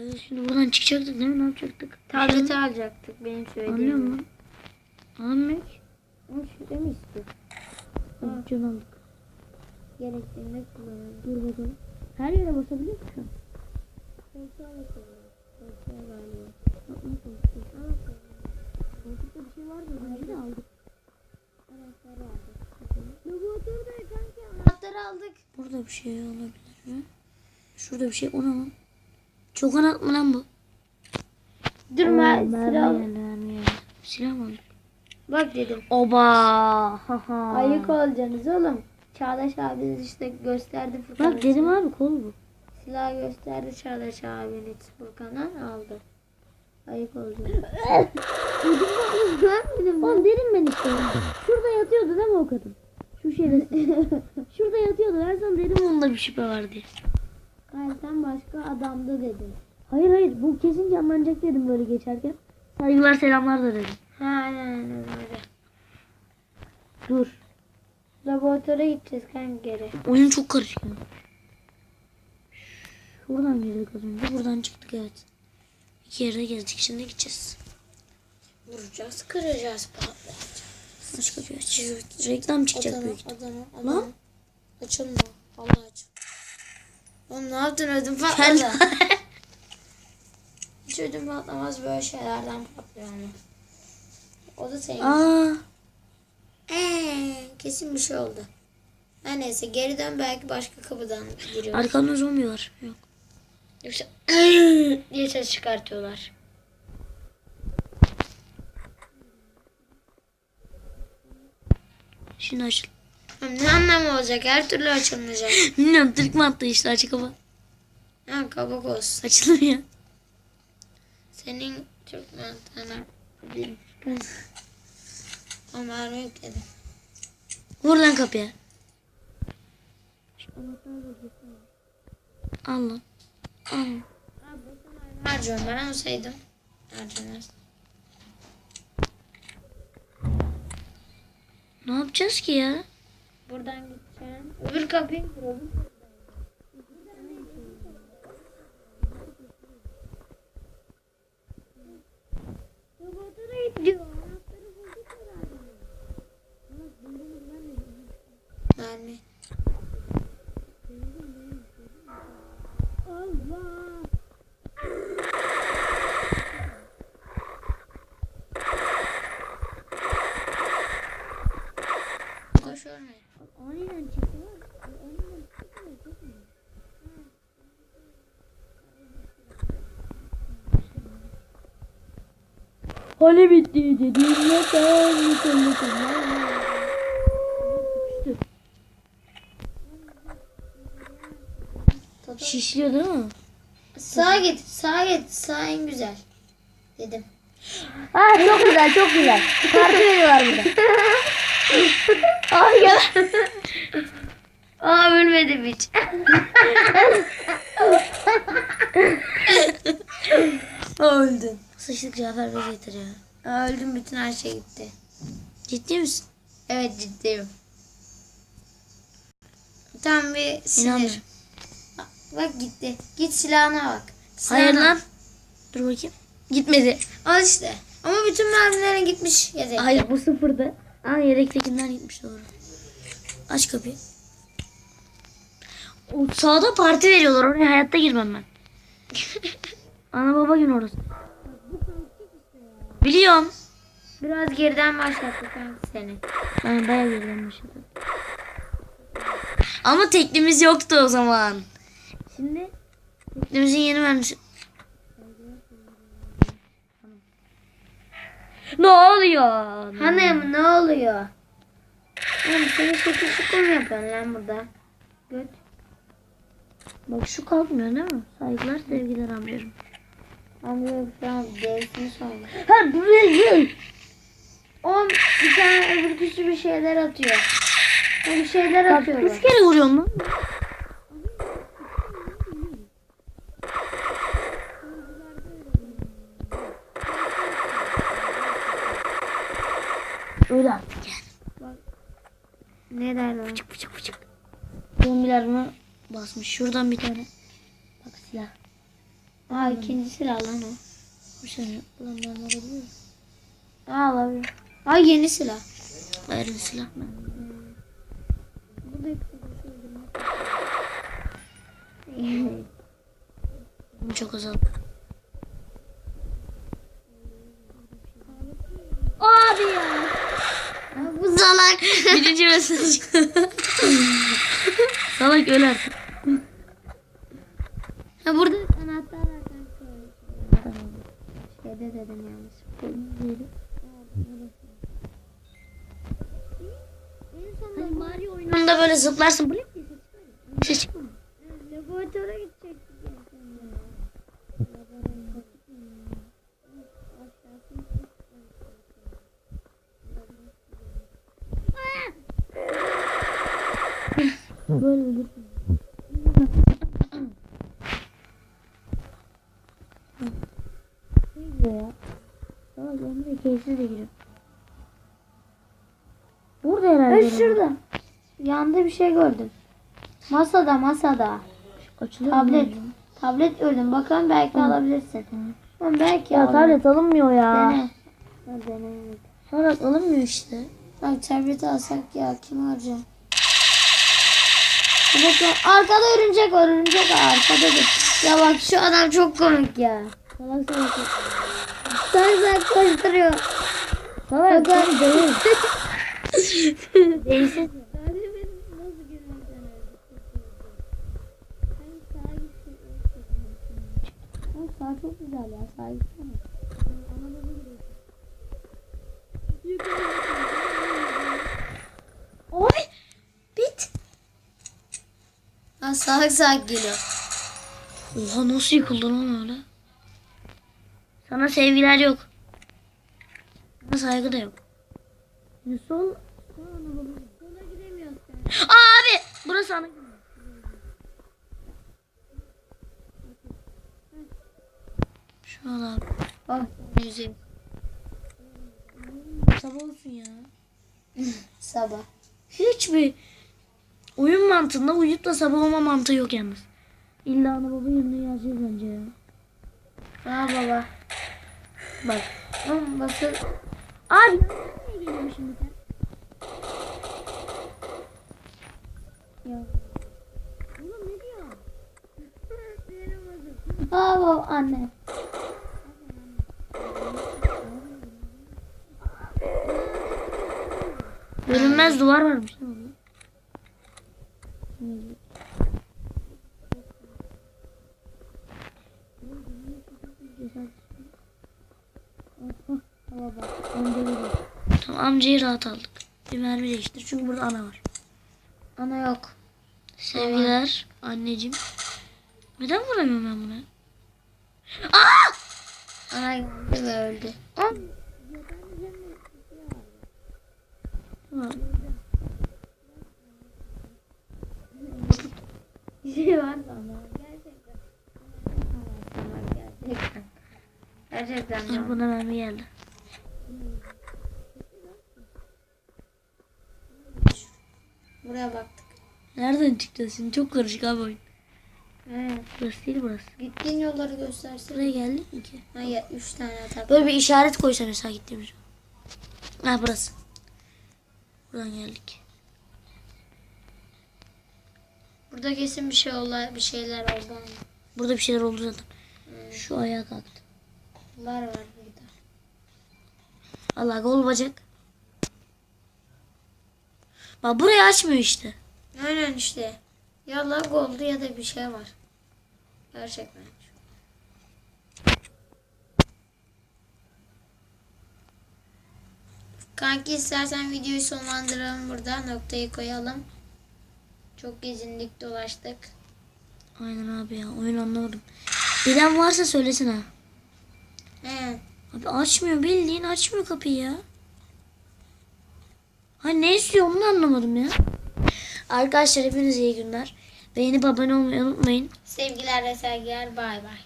Evet şimdi buradan çıkacaktık değil mi? Ne yapacaktık? Tableti alacaktık benim Anlıyor söylediğim. musun? Anlamak. Ama şurada mı istiyor? Ha. Can aldık. Gerektiğinde kullanalım. Dur bakalım. Her yere basabiliyor musun? Koltuğa bakalım. Koltuğa galiba. Bakma. Koltukta bir şey var mı? Önce de aldık. Anahtarı aldık. Burada bir şey olabilir mi? Şurada bir şey. O ne lan? Çok anat mı lan bu? Durma. Mermi. Silah mı aldık? Bak dedim. Oba. Haha. Ayık olacaksınız oğlum. Çağdaş abiniz işte gösterdi Furkan'a. Bak dedim abi kol bu. Silah gösterdi Çağdaş abiniz Furkan'a aldı. Ayık olacaksınız. Görmedin mi? Oğlum dedim ben işte. Şurada yatıyordu değil mi o kadın? Şu şerefsiz. Şurada yatıyordu. Ben sana dedim onda bir şüphe var diye. Hayır sen başka adamda dedin. Hayır hayır bu kesin canlanacak dedim böyle geçerken. Saygılar selamlar da dedim. Ha aynen aynen öyle. Dur. Laboratuvara gideceğiz kanka geri. Oyun çok karışık. ya. Şuradan girdik az önce. Buradan çıktık evet. İki yerde gezdik. Şimdi gideceğiz. Vuracağız, kıracağız, patlatacağız. Başka bir aç. Reklam çıkacak büyük ihtimalle. Adana, Lan. Adana. Açılma. Allah aç. Oğlum ne yaptın ödüm patladı. Hiç ödüm patlamaz böyle şeylerden patlıyor ama. O da senin. Aa, Ee, kesin bir şey oldu. Her neyse geri dön belki başka kapıdan giriyoruz. arkamda zombi var. Yok. Yoksa diye ses çıkartıyorlar. Şimdi açıl. Ne anlamı olacak? Her türlü açılmayacak. Bilmiyorum Türk mü attı işte açık hava. Ha kabuk olsun. Açılır ya. Senin çok mantığına. O mermi yükledim. Vur lan kapıya. Al lan. Al. Harcıyorum ben olsaydım. Harcamaz. Ne yapacağız ki ya? Buradan gideceğim. Öbür kapıyı kuralım. Mermi. Koş ölme. Aniden çıktı Hali bitti dedim yeter yeter Şişliyor değil mi? Sağa git, sağa git. Sağ en güzel. Dedim. Aa çok güzel çok güzel. Parti veriyorlar burada. Ay ya. Aa ölmedim hiç. Öldün. Sıçtık Cafer Bey getir ya. Öldüm bütün her şey gitti. Ciddi misin? Evet ciddiyim. Tam bir sinir. İnanmıyorum. Bak gitti. Git silahına bak. Hayır Silahına. lan. Dur bakayım. Gitmedi. Al işte. Ama bütün mermilerin gitmiş yedekte. Hayır bu sıfırdı. Aa yedektekinden gitmiş doğru. Aç kapıyı. O sağda parti veriyorlar. Oraya hayatta girmem ben. Ana baba gün orası. Biliyorum. Biraz geriden başlattı kanka seni. Ben bayağı geriden başladım. Ama teklimiz yoktu o zaman. Şimdi teklimizin yeni vermiş. Ne oluyor? Hanım ne oluyor? Oğlum seni şekil şukul mu yapıyorsun lan burada? Göt. Bak şu kalkmıyor değil mi? Saygılar sevgiler amcacığım. Şu an derisini sormuş. Ha böyle. Oğlum bir tane öbür kişi bir şeyler atıyor. O bir şeyler atıyor. üç kere vuruyorum lan. Öyle artık yani. Ne derler? Fıçık fıçık fıçık. Zombiler basmış. Şuradan bir tane. Bak silah. Aa ikinci silah lan o. Bir şey bulanlarını alabilir miyim? Aa alabilir. Aa yeni silah. Ayrı silah mı? Bu da Bu çok azaldı. Abi ya. Bu salak. Birinci mesaj. Salak öl artık. Ha burada anahtar var kanka. Şeyde dedim yanlış. Hani Mario oyununda böyle zıplarsın. Çıkar ya. Ses çıkmıyor mu? Laboratuvara gidecektik. Böyle ölürsün. Ne diyor ya? Salak Emre keyifli de giriyor. Burada herhalde. Evet şurada. Yanda bir şey gördüm. Masada masada. Açılıyor mu Tablet. acaba? Tablet gördüm. Bakalım belki alabilirsin. Ama belki Ya alırım. tablet alınmıyor ya. Dene. Salak alınmıyor işte. Bak tableti alsak ya kim alacak? Bakın arkada örümcek var örümcek var arkada da. Ya bak şu adam çok komik ya. Salak salak. Sen sen koşturuyor. Salak Bakın. Sen değil. Değilsin. Sağ çok güzel ya. Sağ gitsene. Oy. Bit. Ha salak salak geliyor. Oha nasıl yıkıldı lan öyle? Sana sevgiler yok. Sana saygı da yok. Ne Aa abi! Burası ana. Şu an abi. Bak yüzeyim. Sabah olsun ya. Sabah. Hiçbir oyun mantığında uyuyup da sabah olma mantığı yok yalnız. İlla ana baba yerine geleceğiz bence ya. Ha baba. Bak. Basıl. Abi nereye geliyor şimdi sen? Ya. Oğlum ne diyor? Baba anne. Görünmez duvar varmış. Tamam amcayı rahat aldık. Bir mermi değiştir çünkü burada ana var. Ana yok. Sevgiler anneciğim. Neden vuramıyorum ben buna? Aa! Ana geldi ve öldü. Tamam. Bir şey var ama gerçekten. Gerçekten. Gerçekten. Ah, Buna mermi geldi. Buraya baktık. Nereden çıktı şimdi? Çok karışık abi oyun. He. Burası değil burası. Gittiğin yolları göstersin. Buraya geldik mi ki? Hayır, üç tane atak. Böyle bir işaret koysa mesela gittiğimiz yol. Ha burası. Buradan geldik. Burada kesin bir şey oldu, bir şeyler oldu ama. Burada bir şeyler oldu zaten. Şu ayağa kalktı. Bunlar var burada. Allah gol bacak. Bak burayı açmıyor işte. Aynen işte. Ya lag oldu ya da bir şey var. Gerçekten. Kanki istersen videoyu sonlandıralım burada. Noktayı koyalım. Çok gezindik dolaştık. Aynen abi ya oyun anlamadım. Bilen varsa söylesin ha. He. Abi açmıyor bildiğin açmıyor kapıyı ya. Ha ne istiyor onu anlamadım ya. Arkadaşlar hepinize iyi günler. Beğenip abone olmayı unutmayın. Sevgiler ve sevgiler. Bay bay.